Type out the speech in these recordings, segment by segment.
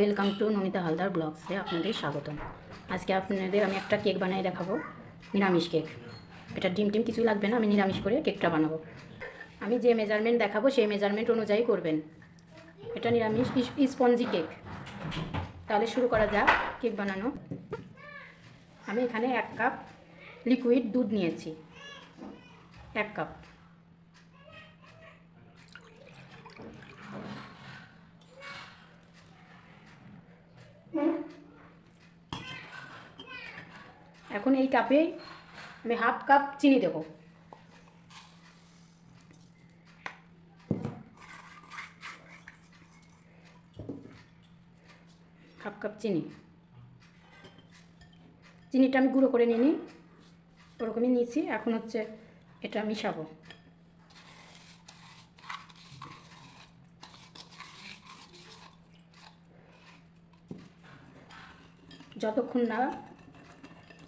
Welcome to Namita Haldar ব্লগসে আপনাদের স্বাগতম। আজকে আপনাদের আমি একটা কেক বানিয়ে দেখাবো, নিরামিষ কেক। এটা ডিম টিম কিছুই লাগবে না, আমি নিরামিষ করে কেকটা বানাবো। আমি যে মেজারমেন্ট দেখাবো, সেই মেজারমেন্ট অনুযায়ী করবেন। এটা নিরামিষ স্পঞ্জি কেক। তাহলে শুরু করা যাক কেক বানানো। আমি এখানে এক কাপ লিকুইড দুধ নিয়েছি। এক কাপ। এখন এই কাপে আমি হাফ কাপ চিনি দেব। হাফ কাপ চিনি। চিনিটা আমি গুঁড়ো করে নিই ওরকমই নিয়েছি, এখন হচ্ছে এটা মিশাবো। যতক্ষণ না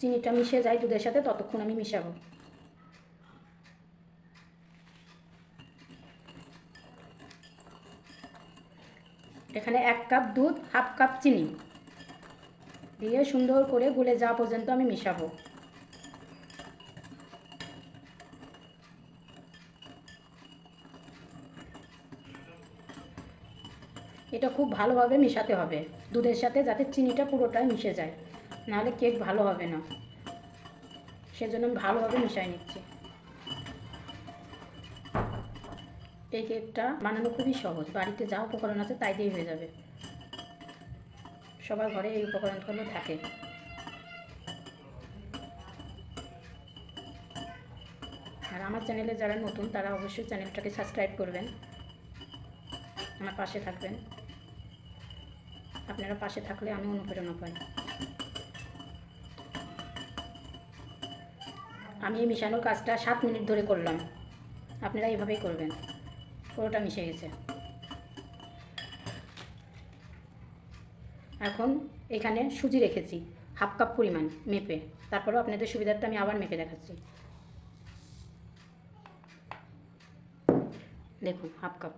চিনিটা মিশে যায় দুধের সাথে, ততক্ষণ আমি মিশাবো। এখানে এক কাপ দুধ, হাফ কাপ চিনি। দিয়ে সুন্দর করে গুলে যাওয়া পর্যন্ত আমি মিশাবো। এটা খুব ভালোভাবে মেশাতে হবে। দুধের সাথে যাতে চিনিটা পুরোটাই মিশে যায়। নাহলে কেক ভালো হবে না। সেজন্য আমি ভালোভাবে মিশাই নিচ্ছি। এই কেকটা বানানো খুবই সহজ। বাড়িতে যা উপকরণ আছে তাই দিয়েই হয়ে যাবে। সবার ঘরে এই উপকরণগুলো থাকে। আর আমার চ্যানেলে যারা নতুন, তারা অবশ্যই চ্যানেলটাকে সাবস্ক্রাইব করবেন। আমার পাশে থাকবেন। আপনারা পাশে থাকলে আমি অনুপ্রেরণা পাই। আমি এই মিশানোর কাজটা সাত মিনিট ধরে করলাম। আপনারা এইভাবেই করবেন। পুরোটা মিশে গেছে। এখন এখানে সুজি রেখেছি, হাফ কাপ পরিমাণ মেপে। তারপরেও আপনাদের সুবিধার্থে আমি আবার মেপে দেখাচ্ছি। দেখুন, হাফ কাপ।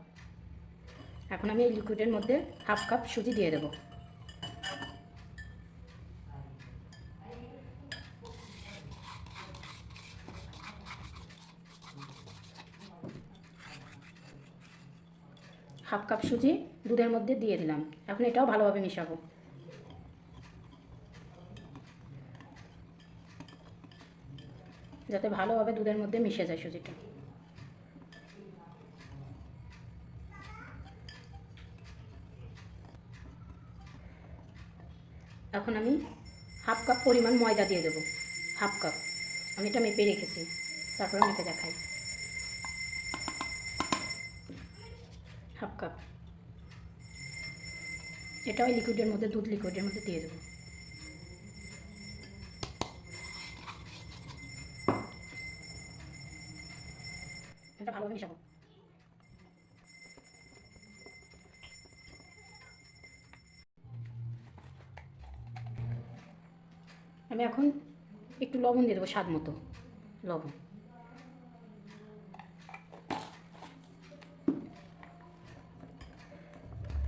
এখন আমি এই লিকুইডের মধ্যে হাফ কাপ সুজি দিয়ে দেবো। হাফ কাপ সুজি দুধের মধ্যে দিয়ে দিলাম। এখন এটাও ভালোভাবে মিশাবো। যাতে ভালোভাবে দুধের মধ্যে মিশে যায় সুজিটা। এখন আমি হাফ কাপ পরিমাণ ময়দা দিয়ে দেবো। Half cup. আমি এটা মেপে রেখেছি। তারপরে মেপে দেখাই। Half cup. এটা ওই লিকুইডের মধ্যে, দুধ লিকুইডের মধ্যে দিয়ে দেবো। এটা ভালোভাবে মিশাবো। আমি এখন একটু লবণ দিয়ে দেবো স্বাদ মতো। লবণ।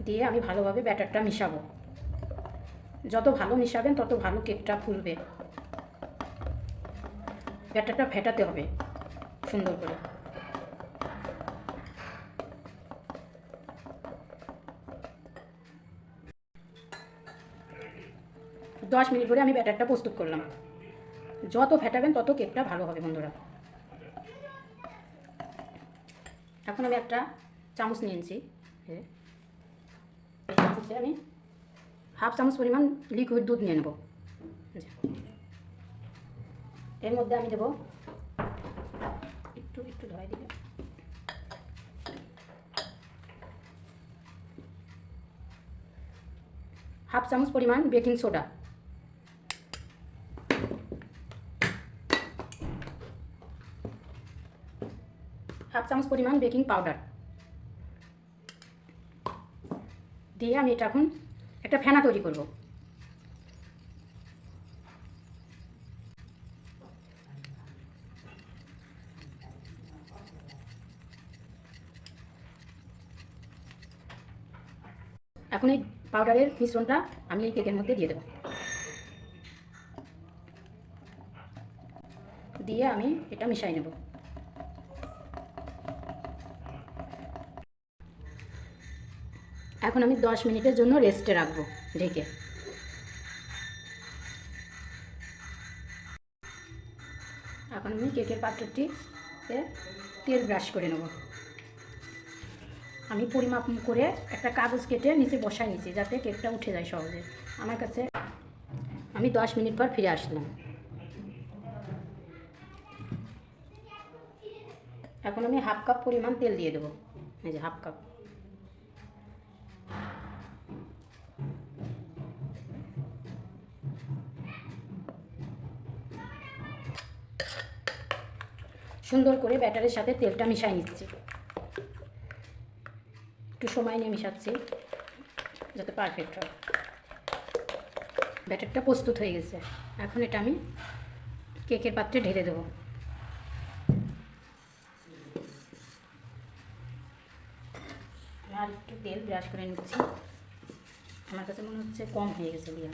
দিয়ে আমি ভালোভাবে ব্যাটারটা মিশাবো। যত ভালো মিশাবেন, তত ভালো কেকটা ফুলবে। ব্যাটারটা ফেটাতে হবে, সুন্দর করে। দশ মিনিট করে আমি ব্যাটারটা প্রস্তুত করলাম। যত ফেটাবেন, তত কেকটা ভালো হবে, বন্ধুরা। এখন আমি একটা চামচ নিয়েছি চামচে আমি হাফ চামচ পরিমাণ লিকুইড দুধ নিয়ে নেব এর মধ্যে আমি দেবো একটু একটু ধরাই দিলে হাফ চামচ পরিমাণ বেকিং সোডা হাফ চামচ পরিমাণ বেকিং পাউডার দিয়ে আমি এটা এখন একটা ফেনা তৈরি করব। এখন এই পাউডারের মিশ্রণটা আমি এই কেকের মধ্যে দিয়ে দেবো। দিয়ে আমি এটা মিশাই নেব। এখন আমি দশ মিনিটের জন্য রেস্টে রাখব, ঢেকে। এখন আমি কেকের পাত্রটিতে তেল ব্রাশ করে নেব। আমি পরিমাপ করে একটা কাগজ কেটে নিচে বসাই নিয়েছি যাতে কেকটা উঠে যায় সহজে। আমার কাছে আমি দশ মিনিট পর ফিরে আসলাম। এখন আমি হাফ কাপ পরিমাণ তেল দিয়ে দেবো। এই যে হাফ কাপ। সুন্দর করে ব্যাটারের সাথে তেলটা মিশাই নিচ্ছি। একটু সময় নিয়ে মিশাচ্ছি, যাতে পারফেক্ট হয়। ব্যাটারটা প্রস্তুত হয়ে গেছে। এখন এটা আমি কেকের পাত্রে ঢেলে দেবো। আর একটু তেল ব্রাশ করে নিচ্ছি। আমার কাছে মনে হচ্ছে কম হয়ে গেছে দিয়া।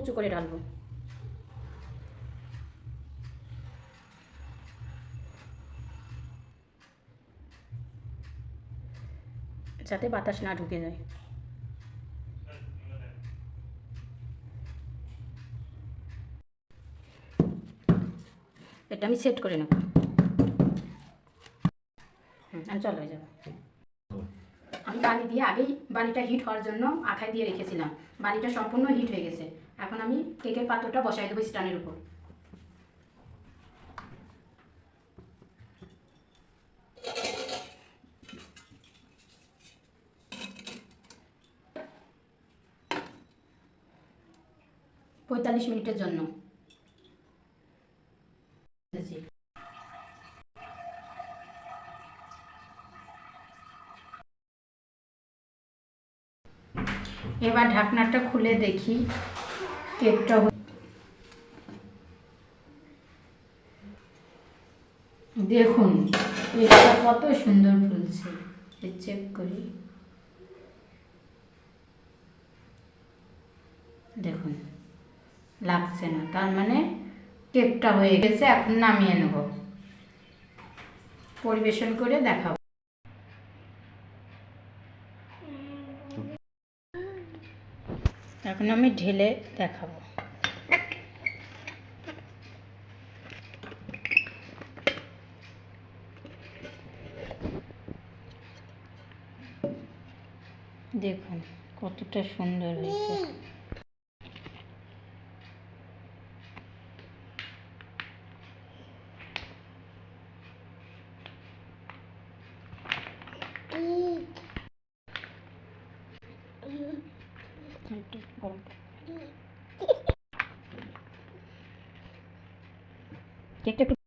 উঁচু করে ঢালবো যাতে বাতাস না ঢুকে যায়। এটা আমি সেট করে নেব। হুম চলো হয়ে যাব আমি বালি দিয়ে আগেই বালিটা হিট হওয়ার জন্য আখায় দিয়ে রেখেছিলাম। বালিটা সম্পূর্ণ হিট হয়ে গেছে। এখন আমি কেকের পাত্রটা বসাই দেবো স্ট্যান্ডের উপর। পঁয়তাল্লিশ মিনিটের জন্য। এবার ঢাকনাটা খুলে দেখি। কেকটা দেখুন কেকটা কত সুন্দর ফুলছে। চেক করি। দেখুন, লাগছে না। তার মানে কেকটা হয়ে গেছে, এখন নামিয়ে নেব। পরিবেশন করে দেখাবো। এখন আমি ঢেলে দেখাবো। দেখুন কতটা সুন্দর হয়েছে একটু গরম কেকটা একটু